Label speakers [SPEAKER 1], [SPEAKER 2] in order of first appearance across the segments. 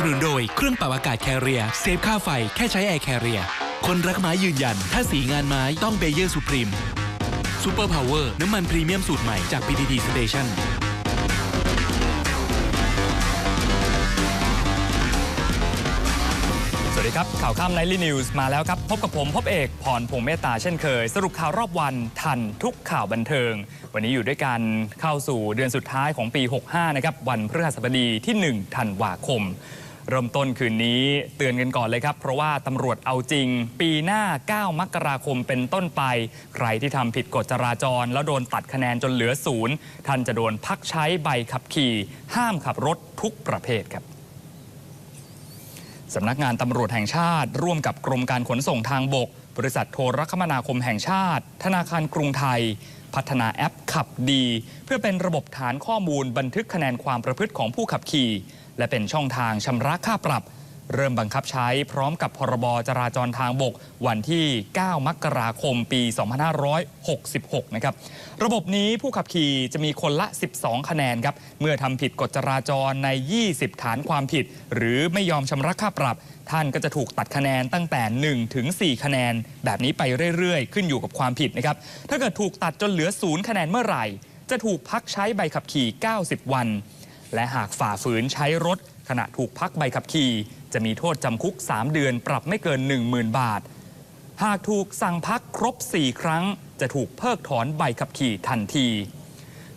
[SPEAKER 1] สนุนโดยเครื่องปรับอากาศแคเรียเซฟค่าไฟแค่ใช้แอร์แคเรียคนรักไม้ยืนยัน ถ้าสีงานไม้ต้องเบเยอร์สุพรีมซูเปอร์พาวเวอร์น้ำมันพรีเมียมสูตรใหม่จาก PTT Station
[SPEAKER 2] สวัสดีครับ ข่าวข้ามไนลี่นิวส์มาแล้วครับ พบกับผมพบเอกพรพงษ์เมตตาเช่นเคย สรุปข่าวรอบวันทันทุกข่าวบันเทิง วันนี้อยู่ด้วยกันเข้าสู่เดือนสุดท้ายของปี 65 นะครับ วันพฤหัสบดีที่ 1 ธันวาคม เริ่มต้นคืนนี้เตือนกันก่อนเลยครับ เพราะว่าตำรวจเอาจริง ปีหน้า 9 มกราคมเป็นต้นไป ใครที่ทำผิดกฎจราจร แล้วโดนตัดคะแนนจนเหลือศูนย์ท่านจะโดนพักใช้ใบขับขี่ ห้ามขับรถทุกประเภทครับสำนักงานตำรวจแห่งชาติ ร่วมกับกรมการขนส่งทางบก บริษัทโทรคมนาคมแห่งชาติ ธนาคารกรุงไทย พัฒนาแอปขับดี เพื่อเป็นระบบฐานข้อมูลบันทึกคะแนนความประพฤติของผู้ขับขี่ และเป็นช่องทางชำระค่าปรับ เริ่มบังคับใช้พร้อมกับพรบจราจรทางบก วันที่ 9 มกราคมปี 2566 นะครับ ระบบนี้ผู้ขับขี่จะมีคนละ 12 คะแนนครับ เมื่อทำผิดกฎจราจรใน 20 ฐานความผิด หรือไม่ยอมชำระค่าปรับ ท่านก็จะถูกตัดคะแนนตั้งแต่ 1 ถึง 4 คะแนน แบบนี้ไปเรื่อยๆ ขึ้นอยู่กับความผิดนะครับ ถ้าเกิดถูกตัดจนเหลือ 0 คะแนนเมื่อไหร่ จะถูกพักใช้ใบขับขี่ 90 วัน และหากฝ่าฝืนใช้รถ ขณะถูกพักใบขับขี่ จะมีโทษจำคุก 3 เดือนปรับไม่เกิน 10,000 บาท หากถูกสั่งพักครบ 4 ครั้ง จะถูกเพิกถอนใบขับขี่ทันที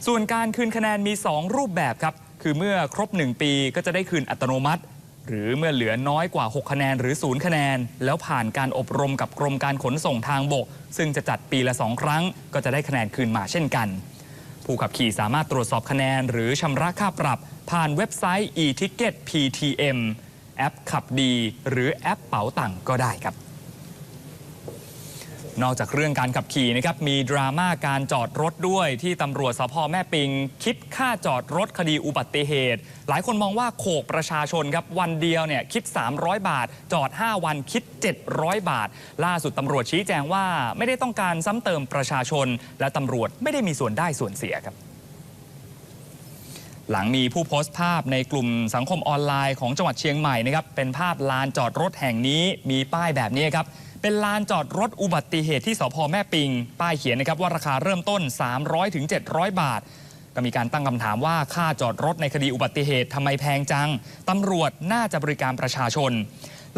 [SPEAKER 2] ส่วนการคืนคะแนนมี 2 รูปแบบครับ คือเมื่อครบ 1 ปีก็จะได้คืนอัตโนมัติ หรือเมื่อเหลือน้อยกว่า 6 คะแนนหรือ 0 คะแนน แล้วผ่านการอบรมกับกรมการขนส่งทางบก ซึ่งจะจัดปีละ 2 ครั้ง ก็จะได้คะแนนคืนมาเช่นกัน ผู้ขับขี่สามารถตรวจสอบคะแนน หรือชำระค่าปรับ ผ่านเว็บไซต์ e-ticket PTM แอปขับดี หรือแอปเป๋าตังก็ได้ครับ นอกจากเรื่องการขับขี่นะครับมีดราม่าการจอดรถด้วยที่ตำรวจสพแม่ปิง คิดค่าจอดรถคดีอุบัติเหตุ หลายคนมองว่าโขกประชาชนครับวันเดียวเนี่ยคิด 300 บาท จอด 5 วันคิด 700 บาท ล่าสุดตำรวจชี้แจงว่าไม่ได้ต้องการซ้ำเติมประชาชน และตำรวจไม่ได้มีส่วนได้ส่วนเสียครับหลังมีผู้โพสต์ภาพในกลุ่มสังคมออนไลน์ของจังหวัดเชียงใหม่นะครับเป็นภาพลานจอดรถแห่งนี้มีป้ายแบบนี้ครับ เป็นลานจอดรถอุบัติเหตุที่สพแม่ปิง ป้ายเขียนนะครับว่าราคาเริ่มต้น300ถึง700 บาท ก็มีการตั้งคำถามว่าค่าจอดรถในคดีอุบัติเหตุทำไมแพงจังตำรวจน่าจะบริการประชาชน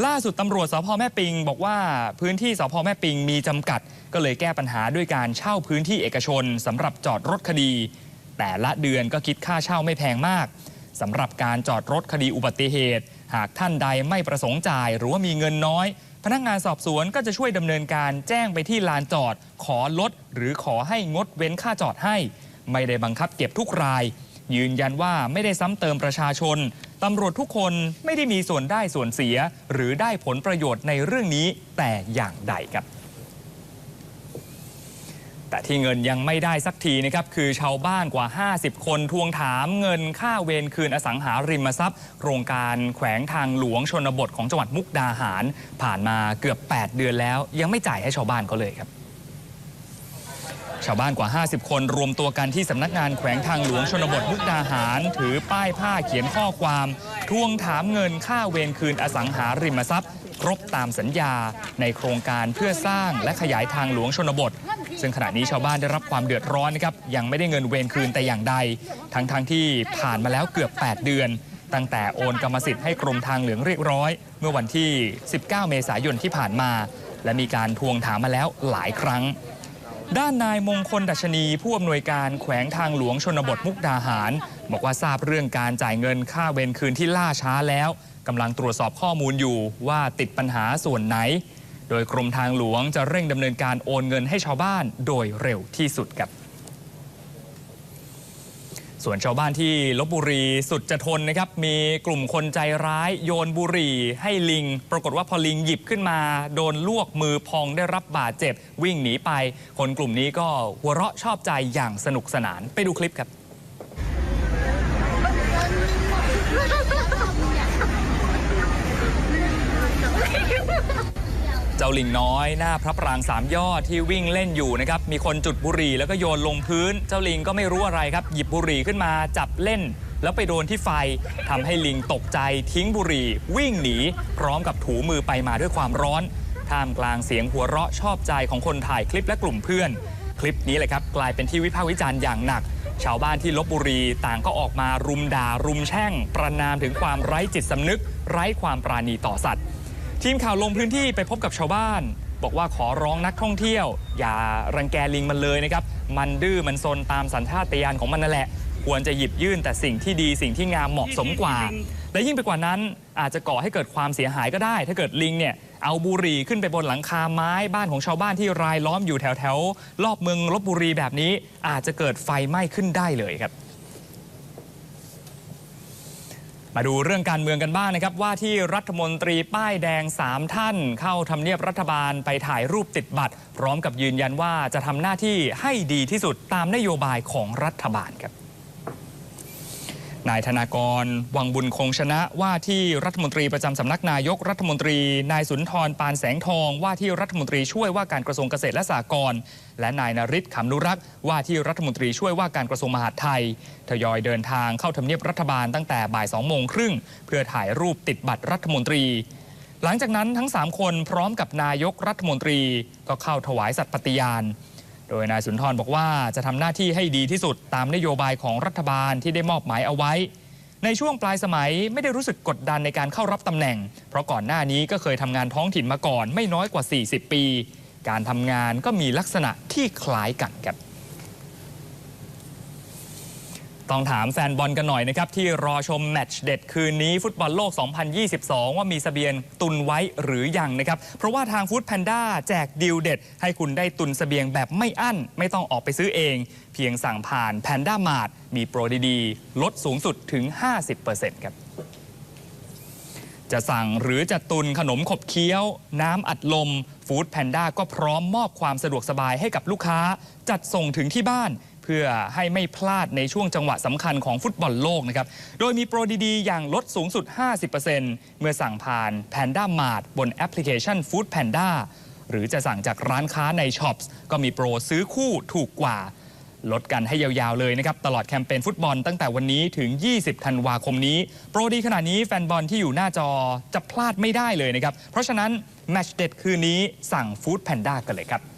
[SPEAKER 2] ล่าสุดตำรวจสพแม่ปิง บอกว่าพื้นที่สพแม่ปิงมีจำกัด ก็เลยแก้ปัญหาด้วยการเช่าพื้นที่เอกชนสำหรับจอดรถคดี แต่ละเดือนก็คิดค่าเช่าไม่แพงมากสำหรับการจอดรถคดีอุบัติเหตุ หากท่านใดไม่ประสงค์จ่ายหรือว่ามีเงินน้อย พนักงานสอบสวนก็จะช่วยดำเนินการแจ้งไปที่ลานจอด ขอลด หรือขอให้งดเว้นค่าจอดให้ ไม่ได้บังคับเก็บทุกราย ยืนยันว่าไม่ได้ซ้ำเติมประชาชนตำรวจทุกคนไม่ได้มีส่วนได้ส่วนเสีย หรือได้ผลประโยชน์ในเรื่องนี้แต่อย่างใดครับ แต่ที่เงินยังไม่ได้สักทีนะครับคือชาวบ้านกว่า 50 คนทวงถามเงินค่าเวรคืนอสังหาริมทรัพย์ โครงการแขวงทางหลวงชนบทของจังหวัดมุกดาหาร ผ่านมาเกือบ 8 เดือนแล้ว ยังไม่จ่ายให้ชาวบ้านเขาเลยครับชาวบ้านกว่า 50 คนรวมตัวกันที่สำนักงานแขวงทางหลวงชนบทมุกดาหาร ถือป้ายผ้าเขียนข้อความ ทวงถามเงินค่าเวรคืนอสังหาริมทรัพย์ ครบตามสัญญาในโครงการเพื่อสร้างและขยายทางหลวงชนบท ซึ่งขณะนี้ชาวบ้านได้รับความเดือดร้อนนะครับยังไม่ได้เงินเวรคืนแต่อย่างใด ทั้งๆทที่ผ่านมาแล้วเกือบ 8 เดือน ตั้งแต่โอนกรรมสิทธิ์ให้กรมทางหลวงเรียบร้อย เมื่อวันที่ 19 เมษายนที่ผ่านมา และมีการทวงถามมาแล้วหลายครั้ง ด้านนายมงคลดัชนี ผู้อำนวยการแขวงทางหลวงชนบทมุกดาหาร บอกว่าทราบเรื่องการจ่ายเงินค่าเวรคืนที่ล่าช้าแล้วกำลังตรวจสอบข้อมูลอยู่ว่าติดปัญหาส่วนไหน ดยกรมทางหลวงจะเร่งดำเนินการโอนเงินให้ชาวบ้านโดยเร็วที่สุดครับส่วนชาวบ้านที่ลบบุรีสุดจะทนนะครับ มีกลุ่มคนใจร้ายโยนบุหรี่ให้ลิง ปรากฏว่าพอลิงหยิบขึ้นมา โดนลวกมือพองได้รับบาดเจ็บ วิ่งหนีไป คนกลุ่มนี้ก็หัวเราะชอบใจอย่างสนุกสนานไปดูคลิปครับ จ้าลิงน้อย หน้าพระปรางสามยอดที่วิ่งเล่นอยู่นะครับ มีคนจุดบุหรี่แล้วก็โยนลงพื้น เจ้าลิงก็ไม่รู้อะไรครับ หยิบบุหรี่ขึ้นมาจับเล่น แล้วไปโดนที่ไฟทำให้ลิงตกใจทิ้งบุหรี่ วิ่งหนี พร้อมกับถูมือไปมาด้วยความร้อน ท่ามกลางเสียงหัวเราะชอบใจของคนถ่ายคลิปและกลุ่มเพื่อน คลิปนี้เลยครับกลายเป็นที่วิพากษ์วิจารณ์อย่างหนัก ชาวบ้านที่ลบบุรีต่างก็ออกมารุมด่ารุมแช่ง ประนามถึงความไร้จิตสำนึก ไร้ความปราณีต่อสัตว์ ทีมข่าวลงพื้นที่ไปพบกับชาวบ้าน บอกว่าขอร้องนักท่องเที่ยว อย่ารังแกลิงมันเลยนะครับ มันดื้อมันซนตามสัญชาตญาณของมันนั่นแหละ ควรจะหยิบยื่นแต่สิ่งที่ดีสิ่งที่งามเหมาะสมกว่า และยิ่งไปกว่านั้นอาจจะก่อให้เกิดความเสียหายก็ได้ ถ้าเกิดลิงเนี่ยเอาบุหรี่ขึ้นไปบนหลังคาไม้บ้านของชาวบ้านที่รายล้อมอยู่แถวแถวรอบเมืองลบบุรีแบบนี้ อาจจะเกิดไฟไหม้ขึ้นได้เลยครับ มาดูเรื่องการเมืองกันบ้างนะครับ ว่าที่รัฐมนตรีป้ายแดง 3 ท่าน เข้าทำเนียบรัฐบาลไปถ่ายรูปติดบัตร พร้อมกับยืนยันว่าจะทำหน้าที่ให้ดีที่สุดตามนโยบายของรัฐบาลครับ นายธนากร วังบุญคงชนะว่าที่รัฐมนตรีประจำสำนักนายกรัฐมนตรี นายสุนทรปานแสงทอง ว่าที่รัฐมนตรีช่วยว่าการกระทรวงเกษตรและสหกรณ์และนายนริศขำนุรักษ์ว่าที่รัฐมนตรีช่วยว่าการกระทรวงมหาดไทยทยอยเดินทางเข้าทำเนียบรัฐบาลตั้งแต่บ่าย2โมงครึ่งเพื่อถ่ายรูปติดบัตรรัฐมนตรี หลังจากนั้นทั้ง 3 คนพร้อมกับนายกรัฐมนตรี ก็เข้าถวายสัตย์ปฏิญาณ โดยนายสุนทรบอกว่าจะทำหน้าที่ให้ดีที่สุดตามนโยบายของรัฐบาลที่ได้มอบหมายเอาไว้ ในช่วงปลายสมัยไม่ได้รู้สึกกดดันในการเข้ารับตำแหน่ง เพราะก่อนหน้านี้ก็เคยทำงานท้องถิ่นมาก่อน ไม่น้อยกว่า 40 ปี การทำงานก็มีลักษณะที่คล้ายกันครับ ต้องถามแฟนบอลกันหน่อยนะครับ ที่รอชมแมตช์เด็ดคืนนี้ฟุตบอลโลก 2022 ว่ามีสเสบียงตุนไว้หรือยังนะครับ เพราะว่าทางฟู้ดแพนด้าแจกดีลเด็ด ให้คุณได้ตุนสเสบียงแบบไม่อั้น ไม่ต้องออกไปซื้อเอง เพียงสั่งผ่านแพนด้ามาร์ทมีโปรดีๆ ลดสูงสุดถึง 50%ครับจะสั่งหรือจะตุนขนมขบเคี้ยว น้ำอัดลมฟู้ดแพนด้าก็พร้อมมอบความสะดวกสบายให้กับลูกค้า จัดส่งถึงที่บ้าน เพื่อให้ไม่พลาดในช่วงจังหวะสำคัญของฟุตบอลโลกนะครับ โดยมีโปรดี ๆ อย่างลดสูงสุด 50%เมื่อสั่งผ่าน Panda Mart บนแอปพลิเคชัน Food Panda หรือจะสั่งจากร้านค้าในช็อปส์ก็มีโปรซื้อคู่ถูกกว่า ลดกันให้ยาวๆเลยนะครับ ตลอดแคมเปญฟุตบอลตั้งแต่วันนี้ถึง 20 ธันวาคมนี้ โปรดีขนาดนี้แฟนบอลที่อยู่หน้าจอจะพลาดไม่ได้เลยนะครับ เพราะฉะนั้นแมตช์เด็ดคืนนี้สั่งฟู้ดแพนด้ากันเลยครับ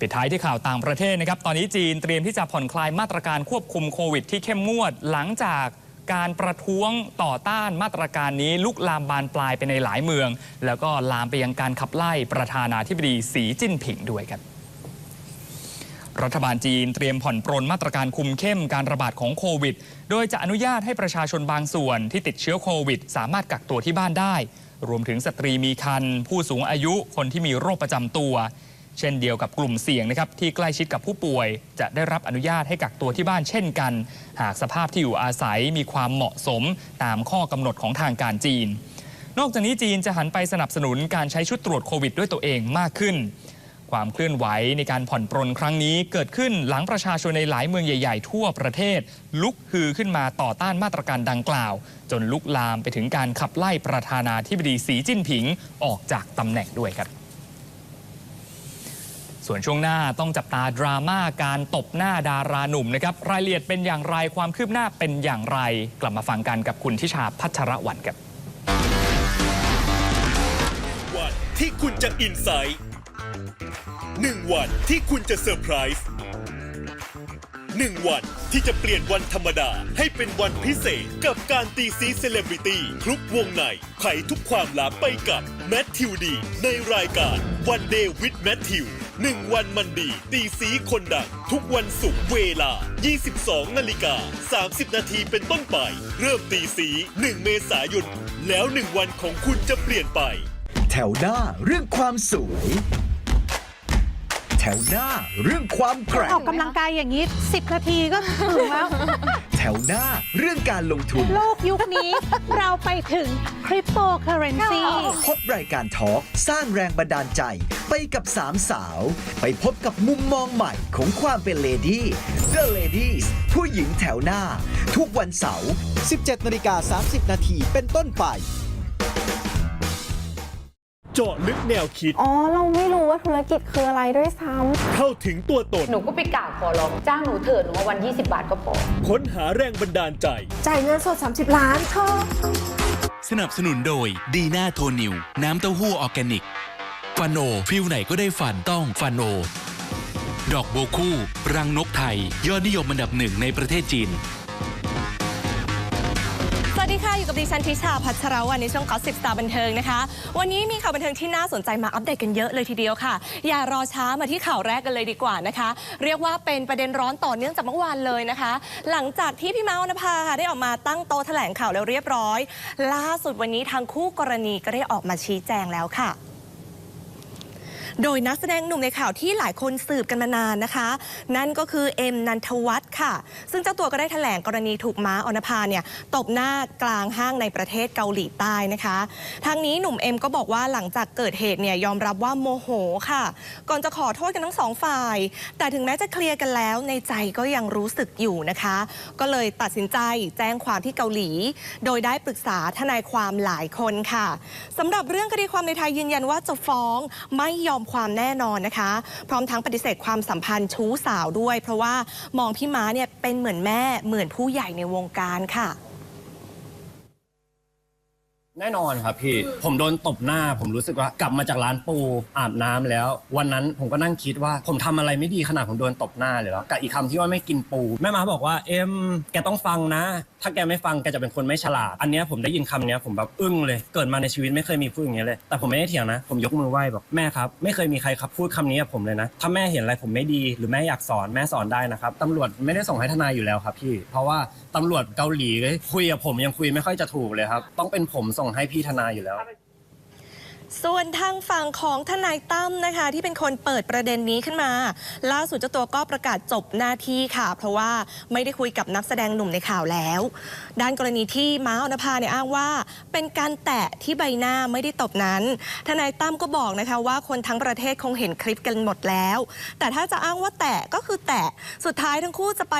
[SPEAKER 2] ปิดท้ายที่ข่าวต่างประเทศนะครับ ตอนนี้จีนเตรียมที่จะผ่อนคลายมาตรการควบคุมโควิดที่เข้มงวด หลังจากการประท้วงต่อต้านมาตรการนี้ลุกลามบานปลายไปในหลายเมือง แล้วก็ลามไปยังการขับไล่ประธานาธิบดีสีจิ้นผิงด้วยครับรัฐบาลจีนเตรียมผ่อนปรนมาตรการคุมเข้มการระบาดของโควิด โดยจะอนุญาตให้ประชาชนบางส่วนที่ติดเชื้อโควิด สามารถกักตัวที่บ้านได้ รวมถึงสตรีมีครรภ์ผู้สูงอายุคนที่มีโรคประจำตัว เช่นเดียวกับกลุ่มเสี่ยงนะครับที่ใกล้ชิดกับผู้ป่วย จะได้รับอนุญาตให้กักตัวที่บ้านเช่นกัน หากสภาพที่อยู่อาศัยมีความเหมาะสมตามข้อกำหนดของทางการจีน นอกจากนี้จีนจะหันไปสนับสนุนการใช้ชุดตรวจโควิดด้วยตัวเองมากขึ้น ความเคลื่อนไหวในการผ่อนปรนครั้งนี้เกิดขึ้นหลังประชาชนในหลายเมืองใหญ่ ๆ ทั่วประเทศ ลุกฮือขึ้นมาต่อต้านมาตรการดังกล่าว จนลุกลามไปถึงการขับไล่ประธานาธิบดีสีจิ้นผิงออกจากตำแหน่งด้วยครับ ส่วนช่วงหน้าต้องจับตาดราม่าการตบหน้าดาราหนุ่มนะครับ รายละเอียดเป็นอย่างไรความคืบหน้าเป็นอย่างไร กลับมาฟังกันกับคุณทิชาพัชรวรรณครับ
[SPEAKER 3] วันที่คุณจะอินไซต์หนึ่งวันที่คุณจะเซอร์ไพรส์หนึ่งวันที่จะเปลี่ยนวันธรรมดาให้เป็นวันพิเศษกับการตีซีเซเลบริตี้คลุกวงในไขทุกความลับไปกับแมทธิวดี ในรายการวันเดย์วิดแมทธิว หนึ่งวันมันดีตีซีคนดัง ทุกวันศุกร์เวลา 22นาฬิกา30 นาทีเป็นต้นไป เริ่มตีสี 1 เมษายน แล้วหนึ่งวันของคุณจะเปลี่ยนไป
[SPEAKER 4] แถวหน้าเรื่องความสวย แถวหน้าเรื่องความแกร่ง
[SPEAKER 5] ออกกำลังกายอย่างนี้ 10 นาทีก็ถึงแล้ว
[SPEAKER 4] แถ วหน้าเรื่องการลงทุน
[SPEAKER 5] โลกยุคนี้ เราไปถึงคริปโตเคอเรนซี
[SPEAKER 4] พบรายการทอล์กสร้างแรงบันดาลใจไปกับสามสาว ไปพบกับมุมมองใหม่ของความเป็นเลดี้ The Ladies ผู้หญิงแถวหน้า ทุกวันเสาร์
[SPEAKER 6] 17นาฬิกา30 นาทีเป็นต้นไป
[SPEAKER 3] เจาะลึกแนวคิด
[SPEAKER 6] อ๋อ เราไม่รู้ว่าธุรกิจคืออะไรด้วยซ้ำ
[SPEAKER 3] เข้าถึงตัวตน
[SPEAKER 7] หนูก็ไปกราบขอร้องจ้างหนูเถิดหนูว่าวัน 20 บาทก็พอ
[SPEAKER 3] ค้นหาแรงบันดาลใจ
[SPEAKER 5] จ่ายเงินสด 30 ล้านเธอ
[SPEAKER 1] สนับสนุนโดยดีน่าโทนิว น้ำเต้าหู้ออร์แกนิก ฟันโอฟิลไหนก็ได้ฝันต้องฟันโอ ดอกโบวคู่ รังนกไทย ยอดนิยมอันดับหนึ่งในประเทศจีน
[SPEAKER 8] สวัสดีค่ะ อยู่กับดิฉันทิชาพัชรวันในช่วงกอสิบตาบันเทิงนะคะ วันนี้มีข่าวบันเทิงที่น่าสนใจมาอัปเดตกันเยอะเลยทีเดียวค่ะ อย่ารอช้ามาที่ข่าวแรกกันเลยดีกว่านะคะ เรียกว่าเป็นประเด็นร้อนต่อเนื่องจากเมื่อวานเลยนะคะ หลังจากที่พี่เมาส์นภาค่ะได้ออกมาตั้งโต๊ะแถลงข่าวแล้วเรียบร้อย ล่าสุดวันนี้ทางคู่กรณีก็ได้ออกมาชี้แจงแล้วค่ะ โดยนักแสดงหนุ่มในข่าวที่หลายคนสืบกันมานานนะคะ นั่นก็คือเอ็มนันทวัฒน์ค่ะ ซึ่งเจ้าตัวก็ได้แถลงกรณีถูกม้าอนภาเนี่ยตบหน้ากลางห้างในประเทศเกาหลีใต้นะคะ ทางนี้หนุ่มเอ็มก็บอกว่าหลังจากเกิดเหตุเนี่ยยอมรับว่าโมโหค่ะ ก่อนจะขอโทษกันทั้งสองฝ่าย แต่ถึงแม้จะเคลียร์กันแล้วในใจก็ยังรู้สึกอยู่นะคะ ก็เลยตัดสินใจแจ้งความที่เกาหลี โดยได้ปรึกษาทนายความหลายคนค่ะสำหรับเรื่องคดีความในไทยยืนยันว่าจะฟ้องไม่ยอมความแน่นอนนะคะ พร้อมทั้งปฏิเสธความสัมพันธ์ชู้สาวด้วย เพราะว่ามองพี่ม้าเนี่ยเป็นเหมือนแม่เหมือนผู้ใหญ่ในวงการค่ะ
[SPEAKER 9] แน่นอนครับพี่ ผมโดนตบหน้า ผมรู้สึกว่ากลับมาจากร้านปูอาบน้ำแล้ว วันนั้นผมก็นั่งคิดว่า ผมทำอะไรไม่ดีขนาดผมโดนตบหน้าเลยแล้วกับอีกคำที่ว่าไม่กินปู แม่มาบอกว่าเอ็มแกต้องฟังนะ ถ้าแกไม่ฟังแกจะเป็นคนไม่ฉลาด อันนี้ผมได้ยินคำนี้ผมแบบอึ้งเลย เกิดมาในชีวิตไม่เคยมีพูดอย่างเงี้เลย แต่ผมไม่ได้เถียงนะ ผมยกมือไหว้บอกแม่ครับ ไม่เคยมีใครครับพูดคำนี้กับผมเลยนะ ถ้าแม่เห็นอะไรผมไม่ดี หรือแม่อยากสอนแม่สอนได้นะครับตำรวจไม่ได้ส่งให้ทนายอยู่แล้วครับพี่ เพราะว่าตำรวจเกาหลีคุยกับผมยังคุยไม่ค่อยจะถูกเลยครับต้องเป็นผมส่งให้พี่ทนายอยู่แล้ว
[SPEAKER 8] ส่วนทางฝั่งของทนายตั้มนะคะ ที่เป็นคนเปิดประเด็นนี้ขึ้นมา ล่าสุดเจ้าตัวก็ประกาศจบหน้าที่ค่ะ เพราะว่าไม่ได้คุยกับนักแสดงหนุ่มในข่าวแล้ว ด้านกรณีที่ม้าออนภาเนี่ยอ้างว่า เป็นการแตะที่ใบหน้าไม่ได้ตบนั้น ทนายตั้มก็บอกนะคะว่าคนทั้งประเทศคงเห็นคลิปกันหมดแล้ว แต่ถ้าจะอ้างว่าแตะก็คือแตะสุดท้ายทั้งคู่จะไป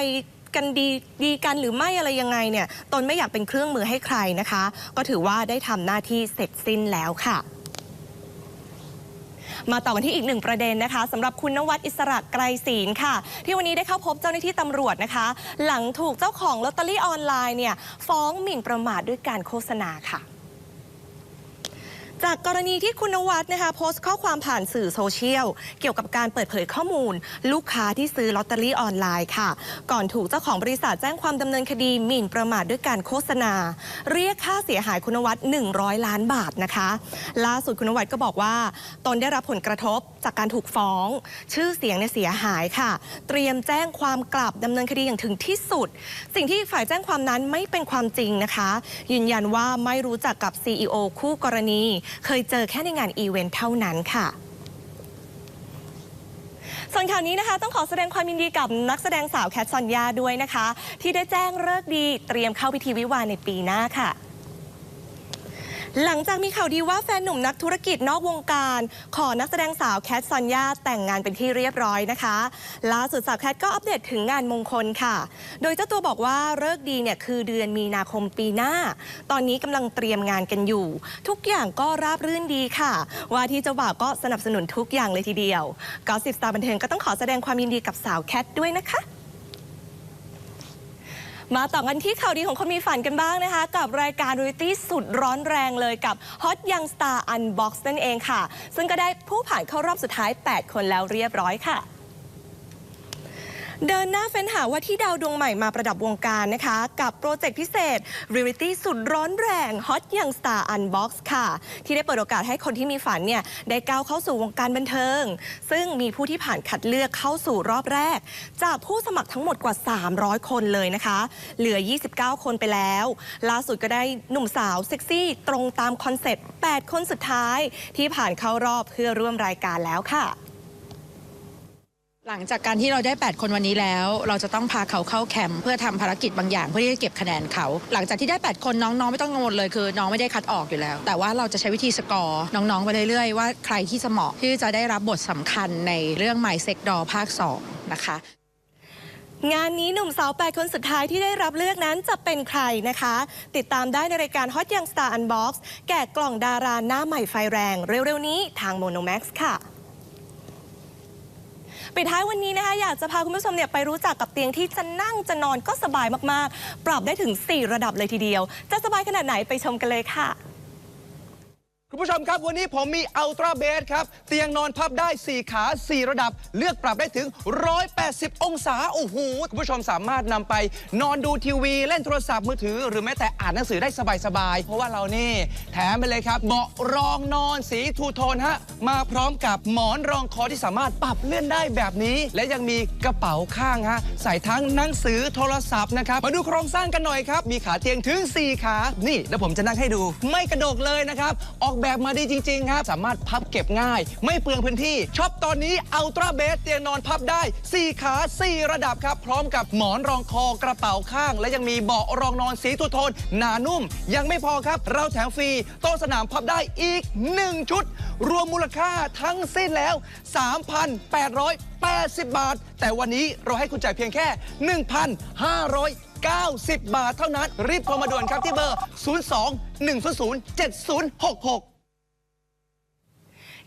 [SPEAKER 8] กันดีดีกันหรือไม่อะไรยังไงเนี่ยตนไม่อยากเป็นเครื่องมือให้ใครนะคะ ก็ถือว่าได้ทำหน้าที่เสร็จสิ้นแล้วค่ะมาต่อกันที่อีกหนึ่งประเด็นนะคะสำหรับคุณนวัดอิสระไกรศีลค่ะ ที่วันนี้ได้เข้าพบเจ้าหน้าที่ตำรวจนะคะ หลังถูกเจ้าของลอตเตอรี่ออนไลน์เนี่ยฟ้องหมิ่นประมาทด้วยการโฆษณาค่ะ จากกรณีที่คุณนวัดนะคะโพสต์ข้อความผ่านสื่อโซเชียล เกี่ยวกับการเปิดเผยข้อมูล ลูกค้าที่ซื้อลอตเตอรี่ออนไลน์ค่ะ ก่อนถูกเจ้าของบริษัทแจ้งความดำเนินคดีหมิ่นประมาทด้วยการโฆษณา เรียกค่าเสียหายคุณนวัด100 ล้านบาทนะคะ ล่าสุดคุณนวัดก็บอกว่า ตนได้รับผลกระทบจากการถูกฟ้อง ชื่อเสียงเนี่ยเสียหายค่ะ เตรียมแจ้งความกลับดำเนินคดีอย่างถึงที่สุด สิ่งที่ฝ่ายแจ้งความนั้นไม่เป็นความจริงนะคะ ยืนยันว่าไม่รู้จักกับ CEO คู่กรณีเคยเจอแค่ในงานอีเวนต์เท่านั้นค่ะส่วนข่าวนี้นะคะต้องขอแสดงความยินดีกับนักแสดงสาวแคทซอนยาด้วยนะคะ ที่ได้แจ้งเลิกดีเตรียมเข้าพิธีวิวาในปีหน้าค่ะ หลังจากมีข่าวดีว่าแฟนหนุ่มนักธุรกิจนอกวงการ ขอนักแสดงสาวแคทซอนยาแต่งงานเป็นที่เรียบร้อยนะคะล่าสุดสาวแคทก็อัปเดตถึงงานมงคลค่ะ โดยเจ้าตัวบอกว่าเลิกษ์ดีเนี่ยคือเดือนมีนาคมปีหน้า ตอนนี้กำลังเตรียมงานกันอยู่ ทุกอย่างก็ราบรื่นดีค่ะ ว่าที่เจ้าบ่าวก็สนับสนุนทุกอย่างเลยทีเดียวก็สิบสตาร์บันเทิงก็ต้องขอแสดงความยินดีกับสาวแคทด้วยนะคะ มาต่อกันที่ข่าวดีของคนมีฝันกันบ้างนะคะ กับรายการดูตี้สุดร้อนแรงเลยกับ Hot Young Star Unbox นั่นเองค่ะ ซึ่งก็ได้ผู้ผ่านเข้ารอบสุดท้าย 8 คนแล้วเรียบร้อยค่ะ เดินหน้าเฟ้นหาว่าที่ดาวดวงใหม่มาประดับวงการนะคะ กับโปรเจกต์พิเศษ Reality สุดร้อนแรง Hot Young Star Unbox ค่ะ ที่ได้เปิดโอกาสให้คนที่มีฝันเนี่ย ได้ก้าวเข้าสู่วงการบันเทิง ซึ่งมีผู้ที่ผ่านคัดเลือกเข้าสู่รอบแรก จากผู้สมัครทั้งหมดกว่า 300 คนเลยนะคะ เหลือ 29 คนไปแล้ว ล่าสุดก็ได้หนุ่มสาวเซ็กซี่ตรงตามคอนเซ็ปต์8คนสุดท้าย ที่ผ่านเข้ารอบเพื่อร่วมรายการแล้วค่ะ
[SPEAKER 10] หลังจากการที่เราได้ 8 คนวันนี้แล้ว เราจะต้องพาเขาเข้าแคมป์เพื่อทำภารกิจบางอย่าง เพื่อที่จะเก็บคะแนนเขา หลังจากที่ได้ 8 คนน้องๆไม่ต้องกังวลเลยคือน้องไม่ได้คัดออกอยู่แล้ว แต่ว่าเราจะใช้วิธีสกอร์น้องๆไปเรื่อยๆว่าใครที่จะเหมาะที่จะได้รับบทสำคัญในเรื่อง My Sex Doll ภาค 2 นะคะ
[SPEAKER 8] งานนี้หนุ่มสาวแปดคนสุดท้ายที่ได้รับเลือกนั้นจะเป็นใครนะคะ ติดตามได้ในรายการฮอตยังสตาร์อันบ็อกซ์แกะกล่องดาราหน้าใหม่ไฟแรง เร็วๆนี้ทางโมโนแม็กซ์ค่ะ ปิดท้ายวันนี้นะคะอยากจะพาคุณผู้ชมเนี่ยไปรู้จักกับเตียงที่จะนั่งจะนอนก็สบายมากๆ ปรับได้ถึง 4 ระดับเลยทีเดียว จะสบายขนาดไหนไปชมกันเลยค่ะ
[SPEAKER 11] คุณผู้ชมครับ วันนี้ผมมีอัลตราเบสครับ เตียงนอนพับได้ 4 ขา 4 ระดับ เลือกปรับได้ถึง 180 องศา โอ้โห คุณผู้ชมสามารถนำไปนอนดูทีวี เล่นโทรศัพท์มือถือ หรือแม้แต่อ่านหนังสือได้สบายๆ เพราะว่าเรานี่ แถมไปเลยครับ เบาะรองนอนสีทูโทนฮะ มาพร้อมกับหมอนรองคอที่สามารถปรับเลื่อนได้แบบนี้ และยังมีกระเป๋าข้างฮะใส่ทั้งหนังสือโทรศัพท์นะครับ มาดูโครงสร้างกันหน่อยครับ มีขาเตียงถึง 4 ขา นี่แล้วผมจะนั่งให้ดู ไม่กระดกเลยนะครับออกแบบมาดีจริง ๆ ครับ สามารถพับเก็บง่าย ไม่เปลืองพื้นที่ช็อปตอนนี้อัลตราเบสเตียงนอนพับได้ 4 ขา 4 ระดับครับ พร้อมกับหมอนรองคอกระเป๋าข้าง และยังมีเบาะรองนอนสีทูโทน หนานุ่ม ยังไม่พอครับ เราแถมฟรีโต๊ะสนามพับได้อีก 1 ชุด รวมมูลค่าทั้งสิ้นแล้ว 3,880 บาท แต่วันนี้เราให้คุณจ่ายเพียงแค่ 1,590 บาทเท่านั้น รีบโทรมาด่วนครับที่เบอร์ 02 100 7066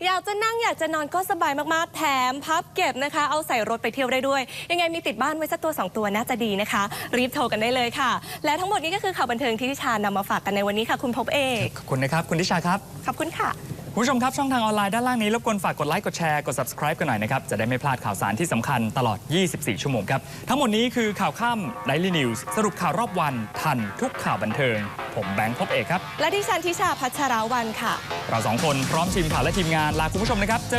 [SPEAKER 8] อยากจะนั่งอยากจะนอนก็สบายมากๆ แถมพับเก็บนะคะ เอาใส่รถไปเที่ยวได้ด้วย ยังไงมีติดบ้านไว้สักตัว 2 ตัวน่าจะดีนะคะ รีบโทรกันได้เลยค่ะ และทั้งหมดนี้ก็คือข่าวบันเทิงที่ทิชานำมาฝากกันในวันนี้ค่ะ คุณพบเอก
[SPEAKER 2] ขอบคุณนะครับ คุณทิชาครับ
[SPEAKER 8] ขอบคุณค่ะ
[SPEAKER 2] คุณผู้ชมครับ ช่องทางออนไลน์ด้านล่างนี้รบกวนฝากกดไลค์กดแชร์กด subscribe กันหน่อยนะครับ จะได้ไม่พลาดข่าวสารที่สำคัญตลอด 24 ชั่วโมงครับ ทั้งหมดนี้คือข่าวค่ำ Daily News สรุปข่าวรอบวัน ทันทุกข่าวบันเทิง ผมแบงค์พบเอกครับ
[SPEAKER 8] และดิฉันทิชาพัชราวันค่ะ
[SPEAKER 2] เราสองคนพร้อมทีมข่าวและทีมงานลาคุณผู้ชมนะครับเจอกัน